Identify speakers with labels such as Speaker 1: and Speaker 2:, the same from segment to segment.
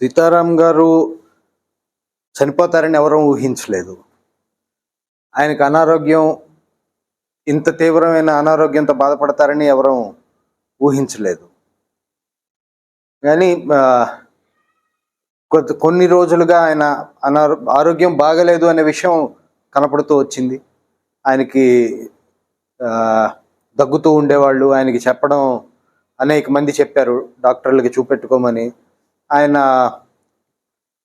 Speaker 1: సీతారాం గారు చనిపోతారని ఎవరూ ఊహించలేదు. ఆయనకు అనారోగ్యం ఇంత తీవ్రమైన అనారోగ్యంతో బాధపడతారని ఎవరూ ఊహించలేదు. కానీ కొద్ది కొన్ని రోజులుగా ఆయన అనారో ఆరోగ్యం బాగలేదు అనే విషయం కనపడుతూ వచ్చింది. ఆయనకి దగ్గుతూ ఉండేవాళ్ళు. ఆయనకి చెప్పడం అనేక మంది చెప్పారు. డాక్టర్లకి చూపెట్టుకోమని. ఆయన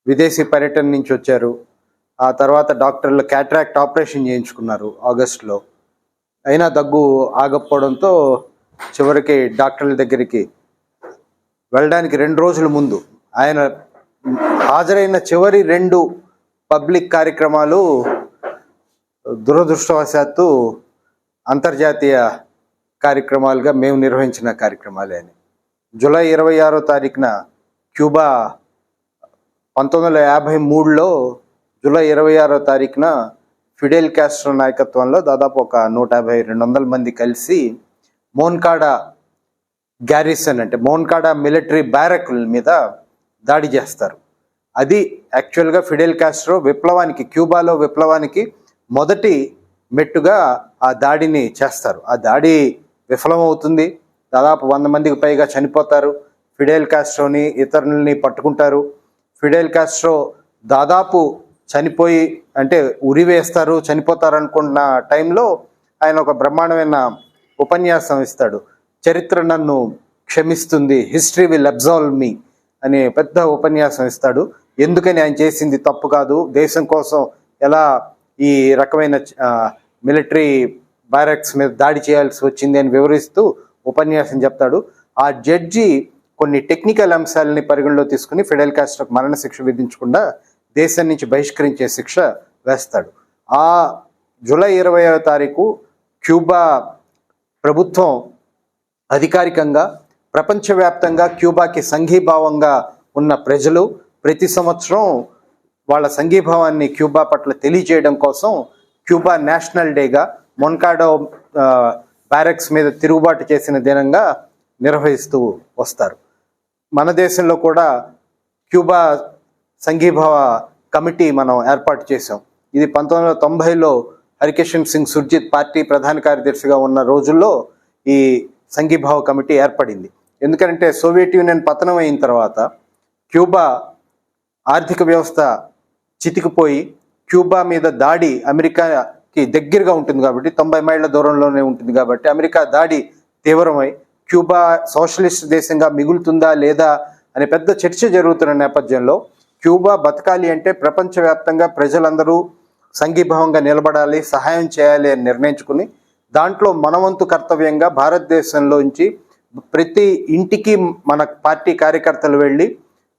Speaker 1: విదేశీ పర్యటన నుంచి వచ్చారు. ఆ తర్వాత డాక్టర్లు క్యాట్రాక్ట్ ఆపరేషన్ చేయించుకున్నారు ఆగస్ట్లో. అయినా దగ్గు ఆగకపోవడంతో చివరికి డాక్టర్ల దగ్గరికి వెళ్ళడానికి రెండు రోజుల ముందు ఆయన హాజరైన చివరి రెండు పబ్లిక్ కార్యక్రమాలు దురదృష్టవశాత్తు అంతర్జాతీయ కార్యక్రమాలుగా మేము నిర్వహించిన కార్యక్రమాలే అని. జూలై ఇరవై ఆరో తారీఖున క్యూబా పంతొమ్మిది వందల యాభై మూడులో జూలై ఇరవై ఆరో తారీఖున ఫిడెల్ క్యాస్ట్రో నాయకత్వంలో దాదాపు ఒక నూట యాభై రెండు వందల మంది కలిసి మోన్కాడా గ్యారిసన్ అంటే మోన్కాడా మిలిటరీ బ్యారకుల మీద దాడి చేస్తారు. అది యాక్చువల్గా ఫిడెల్ క్యాస్ట్రో విప్లవానికి క్యూబాలో విప్లవానికి మొదటి మెట్టుగా ఆ దాడిని చేస్తారు. ఆ దాడి విఫలమవుతుంది. దాదాపు వంద మందికి పైగా చనిపోతారు. ఫిడెల్ కాస్ట్రోని ఇతరులని పట్టుకుంటారు. ఫిడెల్ కాస్ట్రో దాదాపు చనిపోయి అంటే ఉరి వేస్తారు చనిపోతారు అనుకున్న టైంలో ఆయన ఒక బ్రహ్మాండమైన ఉపన్యాసం ఇస్తాడు. చరిత్ర నన్ను క్షమిస్తుంది హిస్టరీ విల్ అబ్జాల్వ్ మీ అనే పెద్ద ఉపన్యాసం ఇస్తాడు. ఎందుకని ఆయన చేసింది తప్పు కాదు. దేశం కోసం ఎలా ఈ రకమైన మిలిటరీ బ్యారక్స్ మీద దాడి చేయాల్సి వచ్చింది అని వివరిస్తూ ఉపన్యాసం చెప్తాడు. ఆ జడ్జి కొన్ని టెక్నికల్ అంశాలని పరిగణలో తీసుకుని ఫిడెల్ కాస్ట్రోకి మరణశిక్ష విధించకుండా దేశం నుంచి బహిష్కరించే శిక్ష వేస్తాడు. ఆ జూలై ఇరవై తారీఖు క్యూబా ప్రభుత్వం అధికారికంగా ప్రపంచవ్యాప్తంగా క్యూబాకి సంఘీభావంగా ఉన్న ప్రజలు ప్రతి సంవత్సరం వాళ్ళ సంఘీభావాన్ని క్యూబా పట్ల తెలియజేయడం కోసం క్యూబా నేషనల్ డేగా మొన్కాడో బ్యారెక్స్ మీద తిరుగుబాటు చేసిన దినంగా నిర్వహిస్తూ వస్తారు. మన దేశంలో కూడా క్యూబా సంఘీభావ కమిటీ మనం ఏర్పాటు చేసాం ఇది పంతొమ్మిది వందల తొంభైలో హరికిషన్ సింగ్ సుర్జిత్ పార్టీ ప్రధాన కార్యదర్శిగా ఉన్న రోజుల్లో ఈ సంఘీభావ కమిటీ ఏర్పడింది. ఎందుకంటే సోవియట్ యూనియన్ పతనం అయిన తర్వాత క్యూబా ఆర్థిక వ్యవస్థ చితికిపోయి క్యూబా మీద దాడి అమెరికాకి దగ్గరగా ఉంటుంది కాబట్టి తొంభై మైళ్ళ దూరంలోనే ఉంటుంది కాబట్టి అమెరికా దాడి తీవ్రమై క్యూబా సోషలిస్ట్ దేశంగా మిగులుతుందా లేదా అనే పెద్ద చర్చ జరుగుతున్న నేపథ్యంలో క్యూబా బతకాలి అంటే ప్రపంచవ్యాప్తంగా ప్రజలందరూ సంఘీభావంగా నిలబడాలి సహాయం చేయాలి అని నిర్ణయించుకుని దాంట్లో మనవంతు కర్తవ్యంగా భారతదేశంలోంచి ప్రతి ఇంటికి మన పార్టీ కార్యకర్తలు వెళ్ళి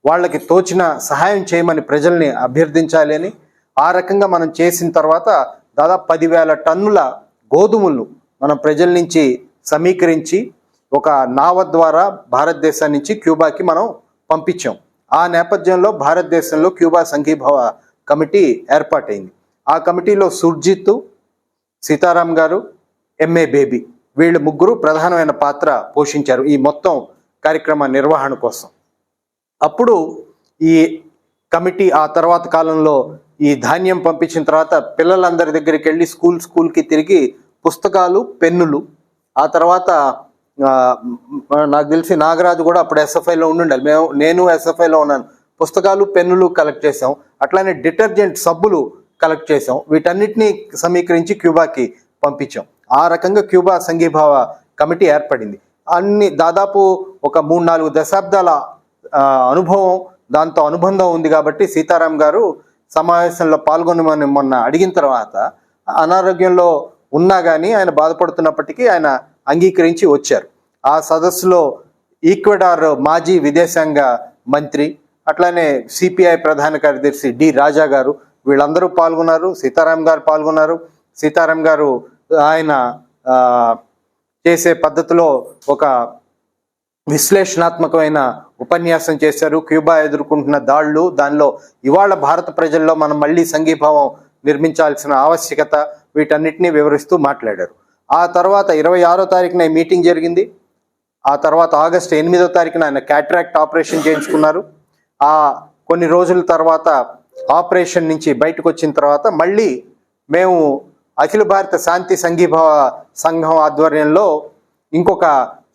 Speaker 1: వాళ్ళకి తోచిన సహాయం చేయమని ప్రజల్ని అభ్యర్థించాలి అని ఆ రకంగా మనం చేసిన తర్వాత దాదాపు పదివేల టన్నుల గోధుమలు మనం ప్రజల నుంచి సమీకరించి ఒక నావ ద్వారా భారతదేశం నుంచి క్యూబాకి మనం పంపించాం. ఆ నేపథ్యంలో భారతదేశంలో క్యూబా సంఘీభావ కమిటీ ఏర్పాటైంది. ఆ కమిటీలో సుర్జిత్ సీతారాం గారు ఎంఏ బేబీ వీళ్ళు ముగ్గురు ప్రధానమైన పాత్ర పోషించారు ఈ మొత్తం కార్యక్రమ నిర్వహణ కోసం. అప్పుడు ఈ కమిటీ ఆ తర్వాత కాలంలో ఈ ధాన్యం పంపించిన తర్వాత పిల్లలందరి దగ్గరికి వెళ్ళి స్కూల్ స్కూల్కి తిరిగి పుస్తకాలు పెన్నులు ఆ తర్వాత నాకు తెలిసి నాగరాజు కూడా అప్పుడు ఎస్ఎఫ్ఐలో ఉండాలి మేము నేను ఎస్ఎఫ్ఐలో ఉన్నాను. పుస్తకాలు పెన్నులు కలెక్ట్ చేసాం అట్లానే డిటర్జెంట్ సబ్బులు కలెక్ట్ చేసాం వీటన్నిటిని సమీకరించి క్యూబాకి పంపించాం. ఆ రకంగా క్యూబా సంఘీభావ కమిటీ ఏర్పడింది. అన్ని దాదాపు ఒక మూడు నాలుగు దశాబ్దాల అనుభవం దాంతో అనుబంధం ఉంది కాబట్టి సీతారాం గారు సమావేశంలో పాల్గొనమని మొన్న అడిగిన తర్వాత అనారోగ్యంలో ఉన్నా కానీ ఆయన బాధపడుతున్నప్పటికీ ఆయన అంగీకరించి వచ్చారు. ఆ సదస్సులో ఈక్వెడార్ మాజీ విదేశాంగ మంత్రి అట్లానే సిపిఐ ప్రధాన కార్యదర్శి డి రాజా గారు వీళ్ళందరూ పాల్గొన్నారు సీతారాం గారు పాల్గొన్నారు. సీతారాం గారు ఆయన చేసే పద్ధతిలో ఒక విశ్లేషణాత్మకమైన ఉపన్యాసం చేశారు. క్యూబా ఎదుర్కొంటున్న దాళ్ళు దానిలో ఇవాళ భారత ప్రజల్లో మనం మళ్ళీ సంఘీభావం నిర్మించాల్సిన ఆవశ్యకత వీటన్నిటిని వివరిస్తూ మాట్లాడారు. ఆ తర్వాత ఇరవై ఆరో తారీఖున ఈ మీటింగ్ జరిగింది. ఆ తర్వాత ఆగస్టు ఎనిమిదో తారీఖున ఆయన క్యాట్రాక్ట్ ఆపరేషన్ చేయించుకున్నారు. ఆ కొన్ని రోజుల తర్వాత ఆపరేషన్ నుంచి బయటకు వచ్చిన తర్వాత మళ్ళీ మేము అఖిల భారత శాంతి సంఘీభావ సంఘం ఆధ్వర్యంలో ఇంకొక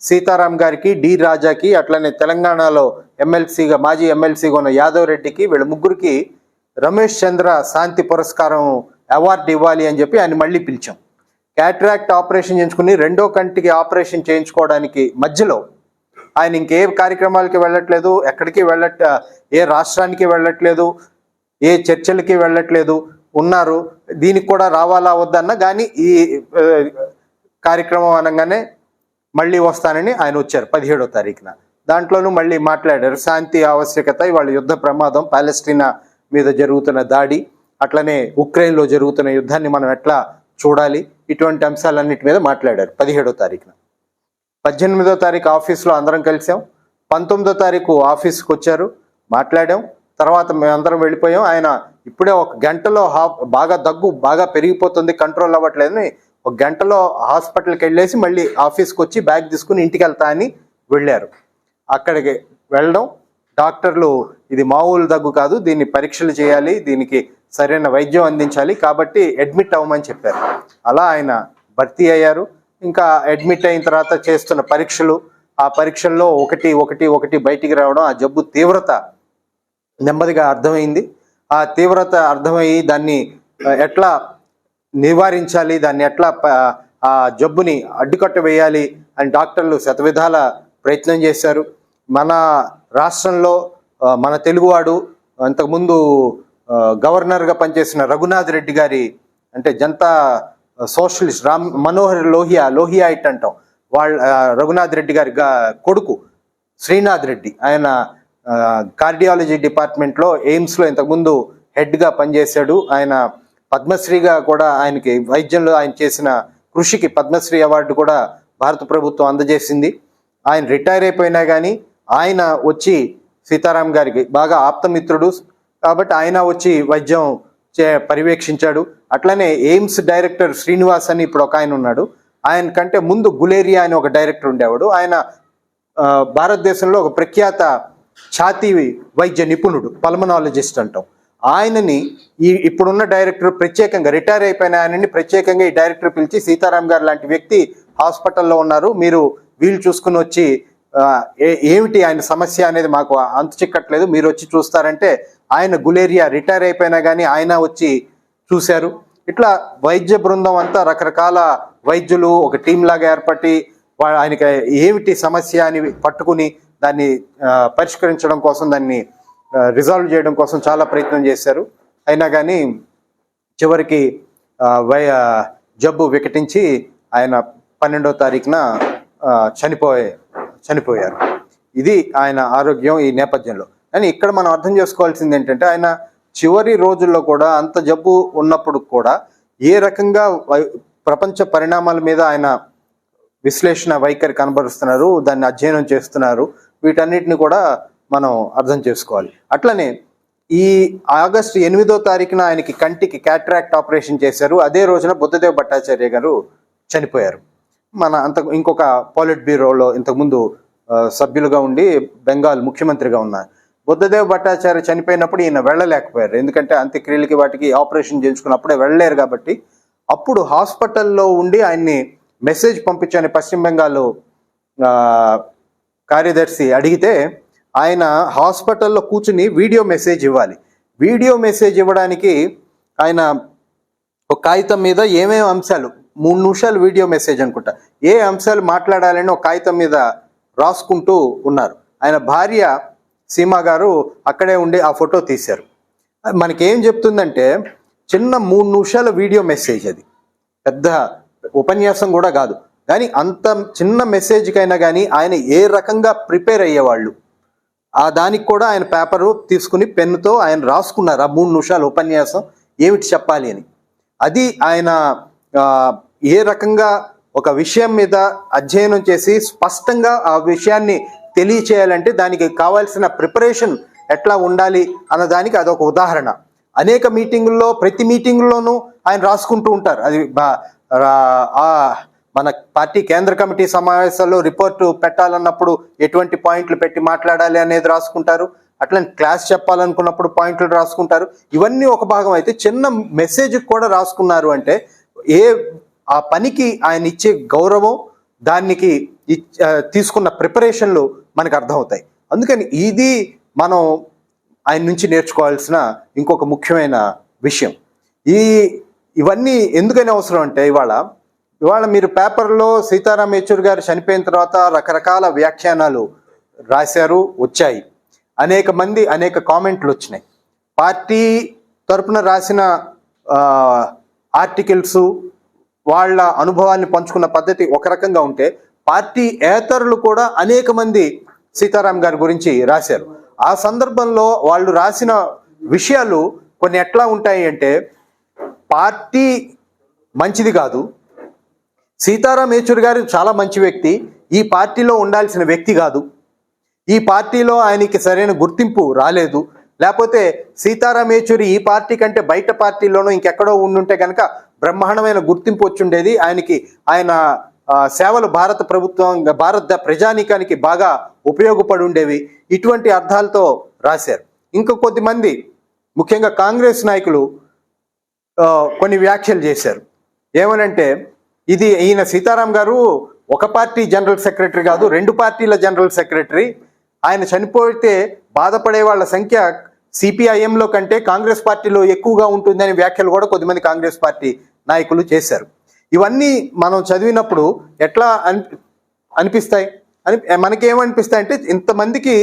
Speaker 1: సీతారాం గారికి డి రాజాకి అట్లనే తెలంగాణలో ఎమ్మెల్సీగా మాజీ ఎమ్మెల్సీగా ఉన్న యాదవ్ రెడ్డికి వీళ్ళ ముగ్గురికి రమేష్ చంద్ర శాంతి పురస్కారం అవార్డు ఇవ్వాలి అని చెప్పి ఆయన మళ్ళీ పిలిచాం. క్యాట్రాక్ట్ ఆపరేషన్ చేయించుకుని రెండో కంటికి ఆపరేషన్ చేయించుకోవడానికి మధ్యలో ఆయన ఇంకే కార్యక్రమాలకి వెళ్ళట్లేదు ఎక్కడికి వెళ్ళట్ ఏ రాష్ట్రానికి వెళ్ళట్లేదు ఏ చర్చలకి వెళ్ళట్లేదు ఉన్నారు. దీనికి కూడా రావాలా వద్దన్న కానీ ఈ కార్యక్రమం అనగానే మళ్ళీ వస్తానని ఆయన వచ్చారు పదిహేడో తారీఖున. దాంట్లోనూ మళ్ళీ మాట్లాడారు. శాంతి ఆవశ్యకత ఇవాళ యుద్ధ ప్రమాదం పాలెస్టీనా మీద జరుగుతున్న దాడి అట్లనే ఉక్రెయిన్లో జరుగుతున్న యుద్ధాన్ని మనం ఎట్లా చూడాలి? ఇటువంటి అంశాలన్నిటి మీద మాట్లాడారు. పదిహేడో తారీఖున. పద్దెనిమిదో తారీఖు ఆఫీస్లో అందరం కలిసాం. పంతొమ్మిదో తారీఖు ఆఫీస్కి వచ్చారు. మాట్లాడాం. తర్వాత మేమందరం వెళ్ళిపోయాం. ఆయన ఇప్పుడే ఒక గంటలో బాగా దగ్గు బాగా పెరిగిపోతుంది కంట్రోల్ అవ్వట్లేదని ఒక గంటలో హాస్పిటల్కి వెళ్ళేసి మళ్ళీ ఆఫీస్కి వచ్చి బ్యాగ్ తీసుకుని ఇంటికి వెళ్తా అని వెళ్ళారు. అక్కడికి వెళ్ళడం. డాక్టర్లు ఇది మామూలు దగ్గు కాదు దీన్ని పరీక్షలు చేయాలి దీనికి సరైన వైద్యం అందించాలి కాబట్టి అడ్మిట్ అవ్వమని చెప్పారు. అలా ఆయన భర్తీ అయ్యారు. ఇంకా అడ్మిట్ అయిన తర్వాత చేస్తున్న పరీక్షలు ఆ పరీక్షల్లో ఒకటి ఒకటి ఒకటి బయటికి రావడం ఆ జబ్బు తీవ్రత నెమ్మదిగా అర్థమైంది. ఆ తీవ్రత అర్థమయ్యి దాన్ని ఎట్లా నివారించాలి దాన్ని ఎట్లా ఆ జబ్బుని అడ్డుకట్ట వేయాలి అని డాక్టర్లు శతవిధాల ప్రయత్నం చేశారు. మన రాష్ట్రంలో మన తెలుగువాడు అంతకుముందు గవర్నర్గా పనిచేసిన రఘునాథ్ రెడ్డి గారి అంటే జనతా సోషలిస్ట్ రామ్ మనోహర్ లోహియా లోహియా ఇట్ అంటాం. వాళ్ళ రఘునాథ్ రెడ్డి గారి కొడుకు శ్రీనాథ్ రెడ్డి. ఆయన కార్డియాలజీ డిపార్ట్మెంట్లో ఎయిమ్స్లో ఇంతకుముందు హెడ్గా పనిచేశాడు. ఆయన పద్మశ్రీగా కూడా ఆయనకి వైద్యంలో ఆయన చేసిన కృషికి పద్మశ్రీ అవార్డు కూడా భారత ప్రభుత్వం అందజేసింది. ఆయన రిటైర్ అయిపోయినా కానీ ఆయన వచ్చి సీతారాం గారికి బాగా ఆప్తమిత్రుడు. కాబట్టి ఆయన వచ్చి వైద్యం చే పర్యవేక్షించాడు. అట్లనే ఎయిమ్స్ డైరెక్టర్ శ్రీనివాస్ అని ఇప్పుడు ఒక ఆయన ఉన్నాడు. ఆయన కంటే ముందు గులేరియా అని ఒక డైరెక్టర్ ఉండేవాడు. ఆయన భారతదేశంలో ఒక ప్రఖ్యాత ఛాతీ వైద్య నిపుణుడు పల్మనాలజిస్ట్ అంటాం. ఆయనని ఈ ఇప్పుడున్న డైరెక్టర్ ప్రత్యేకంగా రిటైర్ అయిపోయిన ఆయనని ప్రత్యేకంగా ఈ డైరెక్టర్ పిలిచి సీతారాం గారు లాంటి వ్యక్తి హాస్పిటల్లో ఉన్నారు. మీరు వీలు చూసుకుని వచ్చి ఏమిటి ఆయన సమస్య అనేది మాకు అంతు చిక్కట్లేదు. మీరు వచ్చి చూస్తారంటే ఆయన గులేరియా రిటైర్ అయిపోయినా కానీ ఆయన వచ్చి చూశారు. ఇట్లా వైద్య బృందం అంతా రకరకాల వైద్యులు ఒక టీం లాగా ఏర్పట్టి ఆయనకి ఏమిటి సమస్య అని పట్టుకుని దాన్ని పరిష్కరించడం కోసం దాన్ని రిజాల్వ్ చేయడం కోసం చాలా ప్రయత్నం చేశారు. అయినా కానీ చివరికి వై జబ్బు వికటించి ఆయన పన్నెండో తారీఖున చనిపోయే చనిపోయారు. ఇది ఆయన ఆరోగ్యం ఈ నేపథ్యంలో. కానీ ఇక్కడ మనం అర్థం చేసుకోవాల్సింది ఏంటంటే ఆయన చివరి రోజుల్లో కూడా అంత జబ్బు ఉన్నప్పుడు కూడా ఏ రకంగా వై- ప్రపంచ పరిణామాల మీద ఆయన విశ్లేషణ వైఖరి కనబరుస్తున్నారు దాన్ని అధ్యయనం చేస్తున్నారు వీటన్నిటిని కూడా మనం అర్థం చేసుకోవాలి. అట్లనే ఈ ఆగస్టు ఎనిమిదో తారీఖున ఆయనకి కంటికి క్యాట్రాక్ట్ ఆపరేషన్ చేశారు. అదే రోజున బుద్ధదేవ్ భట్టాచార్య గారు చనిపోయారు. మన అంత ఇంకొక పాలిట్ బ్యూరోలో ఇంతకుముందు సభ్యులుగా ఉండి బెంగాల్ ముఖ్యమంత్రిగా ఉన్నారు. బుద్ధదేవ్ భట్టాచార్య చనిపోయినప్పుడు ఈయన వెళ్ళలేకపోయారు. ఎందుకంటే అంత్యక్రియలకి వాటికి ఆపరేషన్ చేయించుకున్నప్పుడే వెళ్ళలేరు కాబట్టి అప్పుడు హాస్పిటల్లో ఉండి ఆయన్ని మెసేజ్ పంపించని పశ్చిమ బెంగాల్ కార్యదర్శి అడిగితే ఆయన హాస్పిటల్లో కూర్చుని వీడియో మెసేజ్ ఇవ్వాలి. వీడియో మెసేజ్ ఇవ్వడానికి ఆయన ఒక కాగితం మీద ఏమేమి అంశాలు మూడు నిమిషాలు వీడియో మెసేజ్ అనుకుంటా. ఏ అంశాలు మాట్లాడాలని ఒక కాగితం మీద రాసుకుంటూ ఉన్నారు. ఆయన భార్య సీమా గారు అక్కడే ఉండి ఆ ఫోటో తీశారు. మనకేం చెప్తుందంటే చిన్న మూడు నిమిషాల వీడియో మెసేజ్ అది. పెద్ద ఉపన్యాసం కూడా కాదు. కానీ అంత చిన్న మెసేజ్కైనా కానీ ఆయన ఏ రకంగా ప్రిపేర్ అయ్యేవాళ్ళు ఆ దానికి కూడా ఆయన పేపరు తీసుకుని పెన్నుతో ఆయన రాసుకున్నారు. ఆ మూడు నిమిషాల ఉపన్యాసం ఏమిటి చెప్పాలి అని. అది ఆయన ఏ రకంగా ఒక విషయం మీద అధ్యయనం చేసి స్పష్టంగా ఆ విషయాన్ని తెలియచేయాలంటే దానికి కావాల్సిన ప్రిపరేషన్ ఎట్లా ఉండాలి అన్నదానికి అదొక ఉదాహరణ. అనేక మీటింగుల్లో ప్రతి మీటింగుల్లోనూ ఆయన రాసుకుంటూ ఉంటారు. అది మన పార్టీ కేంద్ర కమిటీ సమావేశాల్లో రిపోర్టు పెట్టాలన్నప్పుడు ఎటువంటి పాయింట్లు పెట్టి మాట్లాడాలి అనేది రాసుకుంటారు. అట్లని క్లాస్ చెప్పాలనుకున్నప్పుడు పాయింట్లు రాసుకుంటారు. ఇవన్నీ ఒక భాగం అయితే చిన్న మెసేజ్ కూడా రాసుకున్నారు అంటే ఏ ఆ పనికి ఆయన ఇచ్చే గౌరవం దానికి తీసుకున్న ప్రిపరేషన్లు మనకు అర్థమవుతాయి. అందుకని ఇది మనం ఆయన నుంచి నేర్చుకోవాల్సిన ఇంకొక ముఖ్యమైన విషయం. ఈ ఇవన్నీ ఎందుకని అవసరం అంటే ఇవాళ ఇవాళ మీరు పేపర్లో సీతారాం యేచూరి గారు చనిపోయిన తర్వాత రకరకాల వ్యాఖ్యానాలు రాశారు వచ్చాయి. అనేక మంది అనేక కామెంట్లు వచ్చినాయి. పార్టీ తరపున రాసిన ఆర్టికల్స్ వాళ్ళ అనుభవాన్ని పంచుకున్న పద్ధతి ఒక రకంగా ఉంటే పార్టీ ఏతరులు కూడా అనేక మంది సీతారాం గారి గురించి రాశారు. ఆ సందర్భంలో వాళ్ళు రాసిన విషయాలు కొన్ని ఎట్లా ఉంటాయి అంటే పార్టీ మంచిది కాదు. సీతారాం యేచూరి గారు చాలా మంచి వ్యక్తి. ఈ పార్టీలో ఉండాల్సిన వ్యక్తి కాదు. ఈ పార్టీలో ఆయనకి సరైన గుర్తింపు రాలేదు. లేకపోతే సీతారాం యేచూరి ఈ పార్టీ కంటే బయట పార్టీలోనూ ఇంకెక్కడో ఉండుంటే కనుక బ్రహ్మాండమైన గుర్తింపు వచ్చుండేది. ఆయనకి ఆయన సేవలు భారత ప్రభుత్వం భారత ప్రజానీకానికి బాగా ఉపయోగపడి ఉండేవి ఇటువంటి అర్థాలతో రాశారు. ఇంకా కొద్దిమంది ముఖ్యంగా కాంగ్రెస్ నాయకులు కొన్ని వ్యాఖ్యలు చేశారు. ఏమనంటే ఇది ఈయన సీతారాం గారు ఒక పార్టీ జనరల్ సెక్రటరీ కాదు రెండు పార్టీల జనరల్ సెక్రటరీ. ఆయన చనిపోతే బాధపడే వాళ్ళ సంఖ్య సిపిఐఎంలో కంటే కాంగ్రెస్ పార్టీలో ఎక్కువగా ఉంటుందని వ్యాఖ్యలు కూడా కొద్దిమంది కాంగ్రెస్ పార్టీ నాయకులు చేశారు. ఇవన్నీ మనం చదివినప్పుడు ఎట్లా అని అనిపిస్తాయి? అని మనకేమనిపిస్తాయి అంటే ఇంతమందికి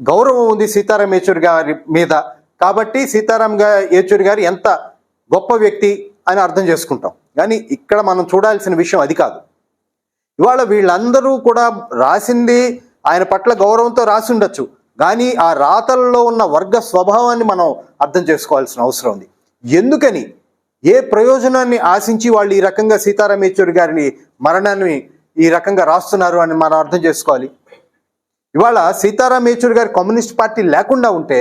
Speaker 1: గౌరవం ఉంది సీతారాం యేచూరి గారి మీద. కాబట్టి సీతారాం యేచూరి గారు ఎంత గొప్ప వ్యక్తి అని అర్థం చేసుకుంటాం. కానీ ఇక్కడ మనం చూడాల్సిన విషయం అది కాదు. ఇవాళ వీళ్ళందరూ కూడా రాసింది ఆయన పట్ల గౌరవంతో రాసి ఉండొచ్చు. కానీ ఆ రాతల్లో ఉన్న వర్గ స్వభావాన్ని మనం అర్థం చేసుకోవాల్సిన అవసరం ఉంది. ఎందుకని? ఏ ప్రయోజనాన్ని ఆశించి వాళ్ళు ఈ రకంగా సీతారాం యేచూరి గారిని మరణాన్ని ఈ రకంగా రాస్తున్నారు అని మనం అర్థం చేసుకోవాలి? ఇవాళ సీతారాం యేచూరి గారి కమ్యూనిస్ట్ పార్టీ లేకుండా ఉంటే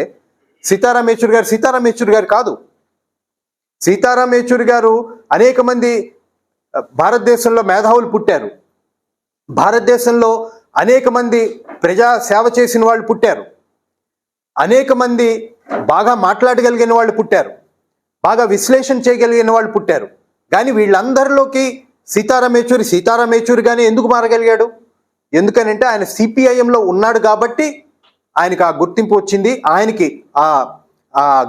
Speaker 1: సీతారాం యేచూరి గారు సీతారాం యేచూరి గారు కాదు. సీతారాం యేచూరి గారు అనేక మంది భారతదేశంలో మేధావులు పుట్టారు. భారతదేశంలో అనేక మంది ప్రజా సేవ చేసిన వాళ్ళు పుట్టారు. అనేక మంది బాగా మాట్లాడగలిగిన వాళ్ళు పుట్టారు. బాగా విశ్లేషణ చేయగలిగిన వాళ్ళు పుట్టారు. కానీ వీళ్ళందరిలోకి సీతారాం యేచూరి సీతారాం యేచూరిగానే ఎందుకు మారగలిగాడు? ఎందుకనంటే ఆయన సిపిఐఎంలో ఉన్నాడు కాబట్టి ఆయనకి ఆ గుర్తింపు వచ్చింది ఆయనకి ఆ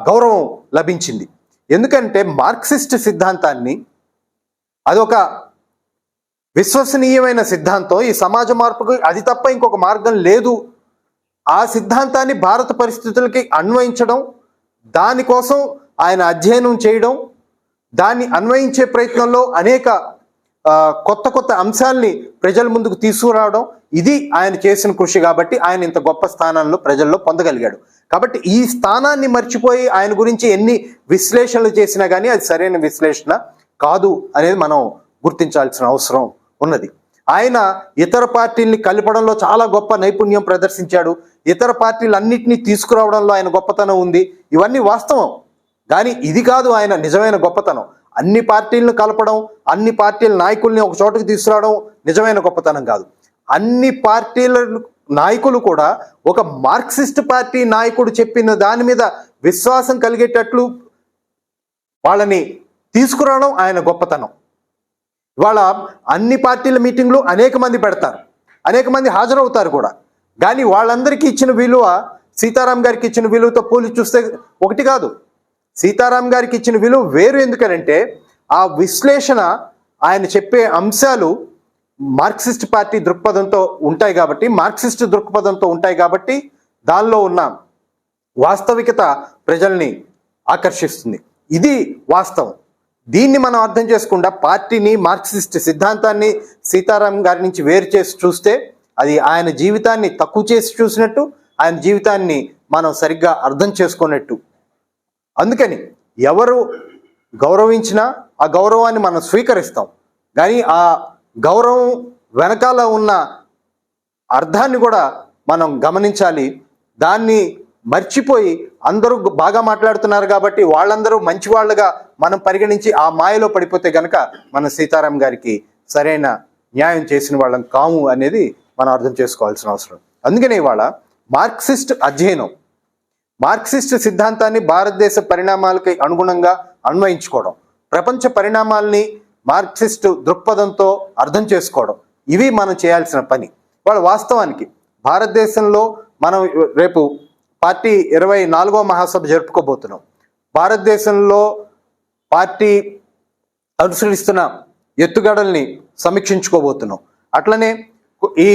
Speaker 1: గౌరవం లభించింది. ఎందుకంటే మార్క్సిస్ట్ సిద్ధాంతాన్ని అదొక విశ్వసనీయమైన సిద్ధాంతం. ఈ సమాజ మార్పుకు అది తప్ప ఇంకొక మార్గం లేదు. ఆ సిద్ధాంతాన్ని భారత పరిస్థితులకి అన్వయించడం దానికోసం ఆయన అధ్యయనం చేయడం దాన్ని అన్వయించే ప్రయత్నంలో అనేక కొత్త కొత్త అంశాల్ని ప్రజల ముందుకు తీసుకురావడం ఇది ఆయన చేసిన కృషి కాబట్టి ఆయన ఇంత గొప్ప స్థానాల్లో ప్రజల్లో పొందగలిగాడు. కాబట్టి ఈ స్థానాన్ని మర్చిపోయి ఆయన గురించి ఎన్ని విశ్లేషణలు చేసినా కానీ అది సరైన విశ్లేషణ కాదు అనేది మనం గుర్తించాల్సిన అవసరం. ఉన్నది. ఆయన ఇతర పార్టీల్ని కలపడంలో చాలా గొప్ప నైపుణ్యం ప్రదర్శించాడు. ఇతర పార్టీలన్నింటినీ తీసుకురావడంలో ఆయన గొప్పతనం ఉంది. ఇవన్నీ వాస్తవం. కానీ ఇది కాదు ఆయన నిజమైన గొప్పతనం. అన్ని పార్టీలను కలపడం అన్ని పార్టీల నాయకుల్ని ఒక చోటకి తీసుకురావడం నిజమైన గొప్పతనం కాదు. అన్ని పార్టీల నాయకులు కూడా ఒక మార్క్సిస్ట్ పార్టీ నాయకుడు చెప్పిన దాని మీద విశ్వాసం కలిగేటట్లు వాళ్ళని తీసుకురావడం ఆయన గొప్పతనం. ఇవాళ అన్ని పార్టీల మీటింగ్లు అనేక మంది పెడతారు. అనేక మంది హాజరవుతారు కూడా. కానీ వాళ్ళందరికీ ఇచ్చిన విలువ సీతారాం గారికి ఇచ్చిన విలువతో పోలి చూస్తే ఒకటి కాదు. సీతారాం గారికి ఇచ్చిన విలువ వేరు ఎందుకనంటే ఆ విశ్లేషణ ఆయన చెప్పే అంశాలు మార్క్సిస్ట్ పార్టీ దృక్పథంతో ఉంటాయి కాబట్టి మార్క్సిస్ట్ దృక్పథంతో ఉంటాయి కాబట్టి దానిలో ఉన్న వాస్తవికత ప్రజల్ని ఆకర్షిస్తుంది. ఇది వాస్తవం. దీన్ని మనం అర్థం చేసుకుండా పార్టీని మార్క్సిస్ట్ సిద్ధాంతాన్ని సీతారాం గారి నుంచి వేరు చేసి చూస్తే అది ఆయన జీవితాన్ని తక్కువ చేసి చూసినట్టు ఆయన జీవితాన్ని మనం సరిగ్గా అర్థం చేసుకున్నట్టు. అందుకని ఎవరు గౌరవించినా ఆ గౌరవాన్ని మనం స్వీకరిస్తాం. కానీ ఆ గౌరవం వెనకాల ఉన్న అర్థాన్ని కూడా మనం గమనించాలి. దాన్ని మర్చిపోయి అందరూ బాగా మాట్లాడుతున్నారు కాబట్టి వాళ్ళందరూ మంచి వాళ్ళుగా మనం పరిగణించి ఆ మాయలో పడిపోతే గనక మన సీతారాం గారికి సరైన న్యాయం చేసిన వాళ్ళం కాము అనేది మనం అర్థం చేసుకోవాల్సిన అవసరం. అందుకనే ఇవాళ మార్క్సిస్ట్ అధ్యయనం మార్క్సిస్ట్ సిద్ధాంతాన్ని భారతదేశ పరిణామాలకి అనుగుణంగా అన్వయించుకోవడం ప్రపంచ పరిణామాల్ని మార్క్సిస్ట్ దృక్పథంతో అర్థం చేసుకోవడం ఇవి మనం చేయాల్సిన పని. వాళ్ళ వాస్తవానికి భారతదేశంలో మనం రేపు పార్టీ ఇరవై నాలుగో మహాసభ జరుపుకోబోతున్నాం. భారతదేశంలో పార్టీ అనుసరిస్తున్న ఎత్తుగడల్ని సమీక్షించుకోబోతున్నాం. అట్లనే ఈ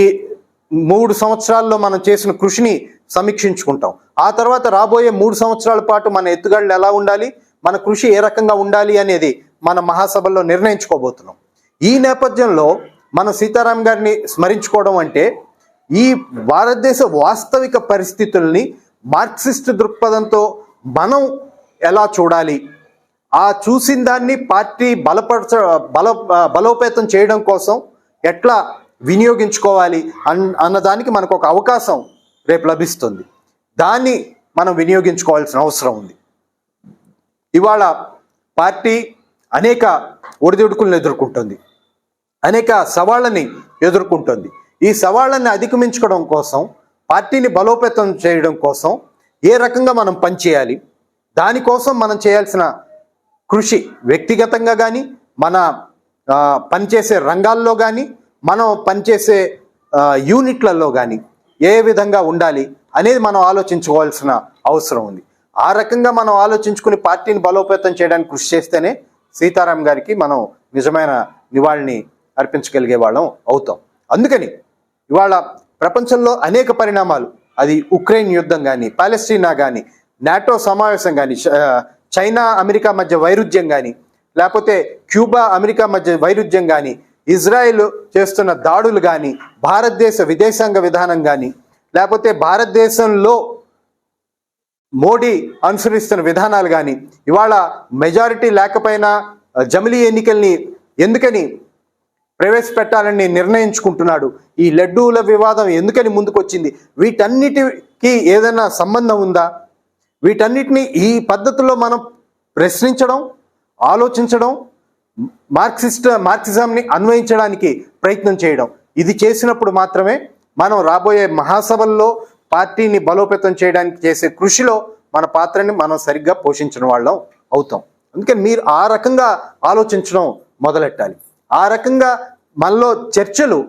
Speaker 1: మూడు సంవత్సరాల్లో మనం చేసిన కృషిని సమీక్షించుకుంటాం. ఆ తర్వాత రాబోయే మూడు సంవత్సరాల పాటు మన ఎత్తుగడలు ఎలా ఉండాలి మన కృషి ఏ రకంగా ఉండాలి అనేది మన మహాసభల్లో నిర్ణయించుకోబోతున్నాం. ఈ నేపథ్యంలో మనం సీతారాం గారిని స్మరించుకోవడం అంటే ఈ భారతదేశ వాస్తవిక పరిస్థితుల్ని మార్క్సిస్ట్ దృక్పథంతో మనం ఎలా చూడాలి? ఆ చూసిన దాన్ని పార్టీ బలపరచ బల బలోపేతం చేయడం కోసం ఎట్లా వినియోగించుకోవాలి అన్ అన్నదానికి మనకు ఒక అవకాశం రేపు లభిస్తుంది. దాన్ని మనం వినియోగించుకోవాల్సిన అవసరం ఉంది. ఇవాళ పార్టీ అనేక ఒడిదుడుకులను ఎదుర్కొంటుంది. అనేక సవాళ్ళని ఎదుర్కొంటుంది. ఈ సవాళ్ళని అధిగమించుకోవడం కోసం పార్టీని బలోపేతం చేయడం కోసం ఏ రకంగా మనం పనిచేయాలి? దానికోసం మనం చేయాల్సిన కృషి వ్యక్తిగతంగా కానీ మన పనిచేసే రంగాల్లో కానీ మనం పనిచేసే యూనిట్లలో కానీ ఏ విధంగా ఉండాలి అనేది మనం ఆలోచించుకోవాల్సిన అవసరం ఉంది. ఆ రకంగా మనం ఆలోచించుకుని పార్టీని బలోపేతం చేయడానికి కృషి చేస్తేనే సీతారాం గారికి మనం నిజమైన నివాళిని అర్పించగలిగే వాళ్ళం అవుతాం. అందుకని ఇవాళ ప్రపంచంలో అనేక పరిణామాలు. అది ఉక్రెయిన్ యుద్ధం కానీ పాలెస్టీనా కానీ నాటో సమావేశం కానీ చైనా అమెరికా మధ్య వైరుధ్యం కానీ లేకపోతే క్యూబా అమెరికా మధ్య వైరుధ్యం కానీ ఇజ్రాయెల్ చేస్తున్న దాడులు కానీ భారతదేశ విదేశాంగ విధానం కానీ లేకపోతే భారతదేశంలో మోడీ అనుసరిస్తున్న విధానాలు కానీ ఇవాళ మెజారిటీ లేకపోయినా జమిలీ ఎన్నికల్ని ఎందుకని ప్రవేశపెట్టాలని నిర్ణయించుకుంటున్నాడు. ఈ లడ్డూల వివాదం ఎందుకని ముందుకొచ్చింది? వీటన్నిటికి ఏదైనా సంబంధం ఉందా? వీటన్నిటిని ఈ పద్ధతిలో మనం ప్రశ్నించడం ఆలోచించడం మార్క్సిస్ట్ మార్క్సిజంని అన్వయించడానికి ప్రయత్నం చేయడం. ఇది చేసినప్పుడు మాత్రమే మనం రాబోయే మహాసభల్లో పార్టీని బలోపేతం చేయడానికి చేసే కృషిలో మన పాత్రని మనం సరిగ్గా పోషించిన వాళ్ళం అవుతాం. అందుకని మీరు ఆ రకంగా ఆలోచించడం మొదలెట్టాలి. ఆ రకంగా మనలో చర్చలు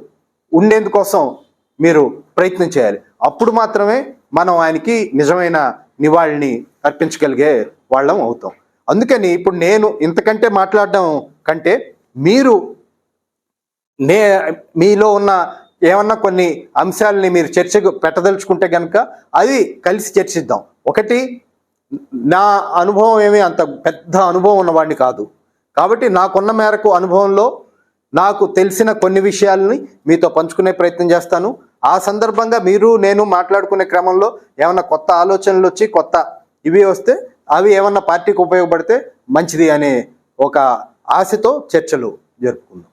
Speaker 1: ఉండేందుకోసం మీరు ప్రయత్నం చేయాలి. అప్పుడు మాత్రమే మనం ఆయనకి నిజమైన నివాళిని అర్పించగలిగే వాళ్ళం అవుతాం. అందుకని ఇప్పుడు నేను ఇంతకంటే మాట్లాడడం కంటే మీరు నే మీలో ఉన్న ఏమన్నా కొన్ని అంశాలని మీరు చర్చకు పెట్టదలుచుకుంటే కనుక అది కలిసి చర్చిద్దాం. ఒకటి నా అనుభవం ఏమీ అంత పెద్ద అనుభవం ఉన్నవాడిని కాదు. కాబట్టి నాకున్న మేరకు అనుభవంలో నాకు తెలిసిన కొన్ని విషయాలని మీతో పంచుకునే ప్రయత్నం చేస్తాను. ఆ సందర్భంగా మీరు నేను మాట్లాడుకునే క్రమంలో ఏమైనా కొత్త ఆలోచనలు వచ్చి కొత్త ఇవి వస్తే అవి ఏమన్నా పార్టీకి ఉపయోగపడితే మంచిది అనే ఒక ఆశతో చర్చలు జరుపుకుందాం.